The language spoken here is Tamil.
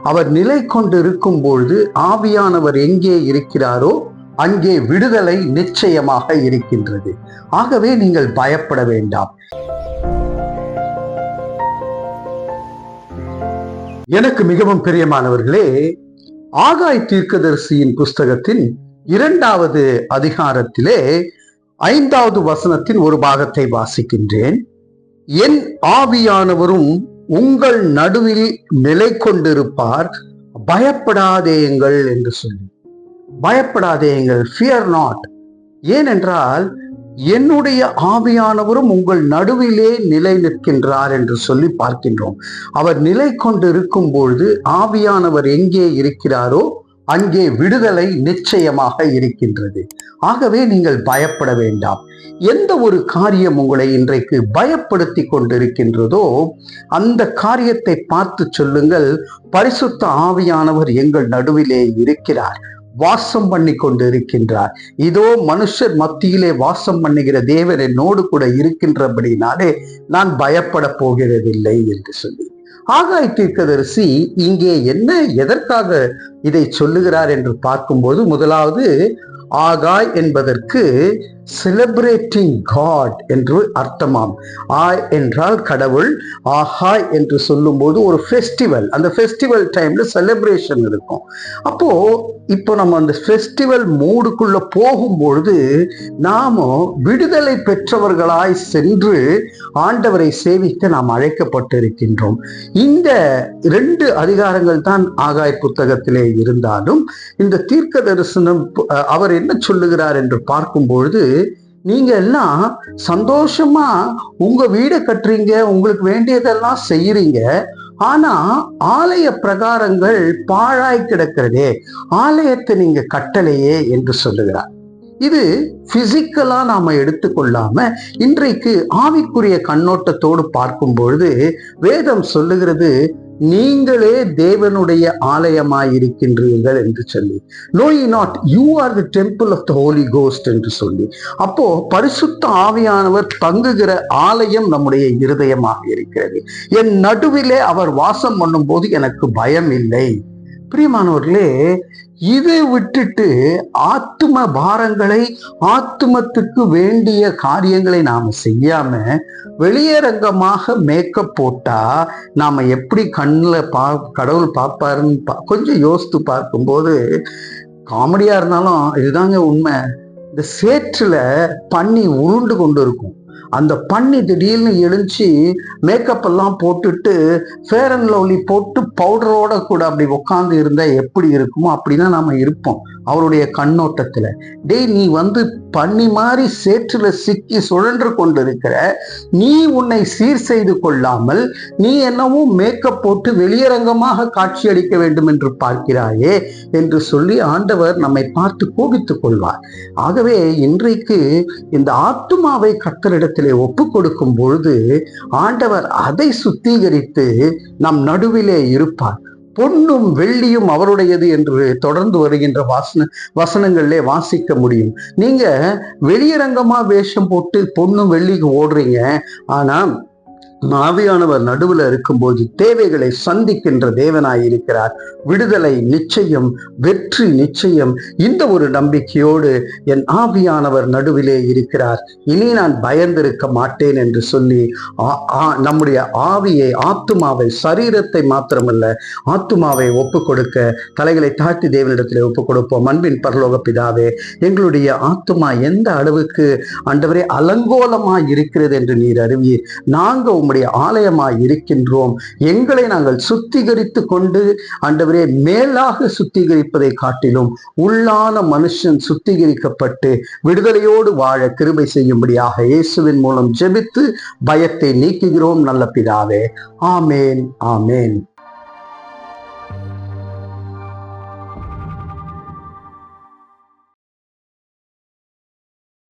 அவர் நிலை கொண்டு இருக்கும் பொழுது ஆவியானவர் எங்கே இருக்கிறாரோ அங்கே விடுதலை நிச்சயமாக இருக்கின்றது. ஆகவே நீங்கள் பயப்பட வேண்டாம். எனக்கு மிகவும் பிரியமானவர்களே ஆகாய் தீர்க்கதரிசியின் புஸ்தகத்தின் இரண்டாவது அதிகாரத்திலே ஐந்தாவது வசனத்தின் ஒரு பாகத்தை வாசிக்கின்றேன். என் ஆவியானவரும் உங்கள் நடுவில் நிலை கொண்டிருப்பார். பயப்படாதேயுங்கள் என்று சொல்லி. பயப்படாதேயுங்கள் ஃபியர் நாட் ஏனென்றால் என்னுடைய ஆவியானவரும் உங்கள் நடுவிலே நிலை நிற்கின்றார் என்று சொல்லி பார்க்கின்றோம். அவர் நிலை கொண்டு இருக்கும் பொழுது ஆவியானவர் எங்கே இருக்கிறாரோ அங்கே விடுதலை நிச்சயமாக இருக்கின்றது. ஆகவே நீங்கள் பயப்பட வேண்டாம். எந்த ஒரு காரியம் உங்களை இன்றைக்கு பயப்படுத்தி கொண்டிருக்கின்றதோ அந்த காரியத்தை பார்த்து சொல்லுங்கள். பரிசுத்த ஆவியானவர் எங்கள் நடுவிலே இருக்கிறார். வாசம் பண்ணி கொண்டு இருக்கின்றார் இதோ மனுஷர் மத்தியிலே வாசம் பண்ணுகிற தேவன் என்னோடு கூட இருக்கின்றபடினாலே நான் பயப்பட போகிறதில்லை என்று சொல்லி. ஆகாய் தீர்க்கதரிசி இங்கே என்ன எதற்காக இதை சொல்லுகிறார் என்று பார்க்கும்போது முதலாவது ஆகாய் என்பதற்கு செலிப்ரேட்டிங் காட் என்று அர்த்தமாம். ஆய் என்றால் கடவுள் ஆஹா என்று சொல்லும்போது ஒரு ஃபெஸ்டிவல் அந்த ஃபெஸ்டிவல் டைம்ல செலிப்ரேஷன் இருக்கும். அப்போ இப்போ நம்ம அந்த ஃபெஸ்டிவல் மூடுக்குள்ள போகும்பொழுது நாம விடுதலை பெற்றவர்களாய் சென்று ஆண்டவரை சேவிக்க நாம் அழைக்கப்பட்டிருக்கின்றோம். இந்த ரெண்டு அதிகாரங்கள் தான் ஆகாய் புத்தகத்திலே இருந்தாலும் இந்த தீர்க்க தரிசனம் அவர் என்ன சொல்லுகிறார் என்று பார்க்கும் பொழுது நீங்க எல்லாம் சந்தோஷமா உங்க வீடை கட்டுறீங்க உங்களுக்கு வேண்டியதெல்லாம் செய்யறீங்க. ஆனா ஆலய பிரகாரங்கள் பாழாய் கிடக்கிறதே ஆலயத்தை நீங்க கட்டலையே என்று சொல்லுகிறார். இது பிசிக்கலா நாம எடுத்துக்கொள்ளாம இன்றைக்கு ஆவிக்குரிய கண்ணோட்டத்தோடு பார்க்கும் பொழுது வேதம் சொல்லுகிறது நீங்களே தேவனுடைய ஆலயமாய் இருக்கின்றீர்கள் என்று சொல்லி. No not you are the temple of the holy ghost என்று சொல்லி. அப்போ பரிசுத்த ஆவியானவர் தங்குகிற ஆலயம் நம்முடைய இருதயமாக இருக்கிறது. என் நடுவிலே அவர் வாசம் பண்ணும்போது எனக்கு பயம் இல்லை பிரியமானவர்களே இதை விட்டுட்டு ஆத்தும பாரங்களை ஆத்துமத்துக்கு வேண்டிய காரியங்களை நாம செய்யாம வெளியரங்கமாக மேக்கப் போட்டா நாம எப்படி கண்ணில் பா கடவுள் பார்ப்பாருன்னு பா கொஞ்சம் யோசித்து பார்க்கும்போது காமெடியா இருந்தாலும் இதுதாங்க உண்மை. இந்த சேற்றுல பண்ணி உருண்டு கொண்டு இருக்கும். அந்த பண்ணி திடீர்னு எழுந்துச்சு மேக்கப் எல்லாம் போட்டுட்டு ஃபேர் அண்ட் லவ்லி போட்டு பவுடரோட கூட அப்படி உட்காந்து இருந்தா எப்படி இருக்குமோ அப்படிதான் நாம இருப்போம். அவருடைய கண்ணோட்டத்துல டேய் நீ வந்து பண்ணி மாறி சேற்றுல சிக்கி சுழன்று கொண்டிருக்கிற நீ உன்னை சீர் செய்து கொள்ளாமல் நீ என்னவோ மேக்கப் போட்டு வெளியரங்கமாக காட்சியளிக்க வேண்டும் என்று பார்க்கிறாயே என்று சொல்லி ஆண்டவர் நம்மை பார்த்து கோபித்துக் கொள்வார். ஆகவே இன்றைக்கு இந்த ஆத்துமாவை கத்தரிடத்திலே ஒப்பு கொடுக்கும் பொழுது ஆண்டவர் அதை சுத்திகரித்து நம் நடுவிலே இருப்பார். பொன்னும் வெள்ளியும் அவருடையது என்று தொடர்ந்து வருகின்ற வாசன வசனங்களிலே வாசிக்க முடியும். நீங்க வெளியரங்கமா வேஷம் போட்டு பொன்னும் வெள்ளிக்கு ஓடுறீங்க. ஆனா ஆவியானவர் நடுவில் இருக்கும்போது தேவைகளை சந்திக்கின்ற தேவனாய் இருக்கிறார். விடுதலை நிச்சயம் வெற்றி நிச்சயம். இந்த ஒரு நம்பிக்கையோடு என் ஆவியானவர் நடுவிலே இருக்கிறார். இனி நான் பயந்திருக்க மாட்டேன் என்று சொல்லி நம்முடைய ஆவியை ஆத்துமாவை சரீரத்தை மாத்திரமல்ல ஆத்துமாவை ஒப்பு கொடுக்க தலைகளை தாழ்த்தி தேவனிடத்திலே ஒப்பு கொடுப்போம் அன்பின் பரலோக பிதாவே எங்களுடைய ஆத்துமா எந்த அளவுக்கு அண்டவரே அலங்கோலமாக இருக்கிறது என்று நீர் அறிவீர். நாங்க உம்முடைய ஆலயமாய் இருக்கின்றோம். எங்களை நாங்கள் சுத்திகரித்து கொண்டு ஆண்டவரே மேலாக சுத்திகரிப்பதை காட்டிலும் உள்ளான மனுஷன் சுத்திகரிக்கப்பட்டு விடுதலையோடு வாழ கிருபை செய்யும்படியாக இயேசுவின் மூலம் ஜெபித்து பயத்தை நீக்குகிறோம் நல்ல பிதாவே. ஆமேன் ஆமேன்.